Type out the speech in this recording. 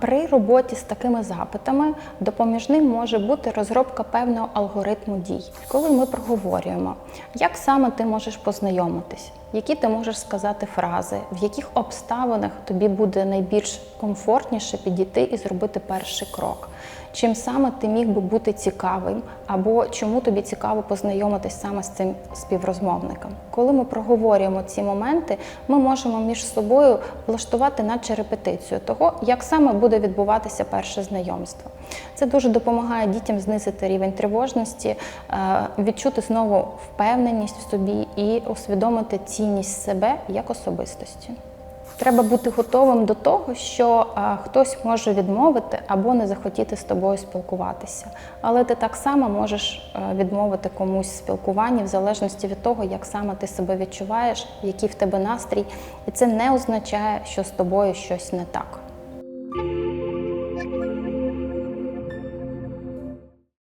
При роботі з такими запитами допоміжним може бути розробка певного алгоритму дій. Коли ми проговорюємо, як саме ти можеш познайомитись, які ти можеш сказати фрази, в яких обставинах тобі буде найбільш комфортніше підійти і зробити перший крок. Чим саме ти міг би бути цікавим, або чому тобі цікаво познайомитись саме з цим співрозмовником? Коли ми проговорюємо ці моменти, ми можемо між собою влаштувати наче репетицію того, як саме буде відбуватися перше знайомство. Це дуже допомагає дітям знизити рівень тривожності, е, відчути знову впевненість в собі і усвідомити цінність себе як особистості. Треба бути готовим до того, що а, хтось може відмовити або не захотіти з тобою спілкуватися. Але ти так само можеш а, відмовити комусь спілкуванні в залежності від того, як саме ти себе відчуваєш, який в тебе настрій. І це не означає, що з тобою щось не так.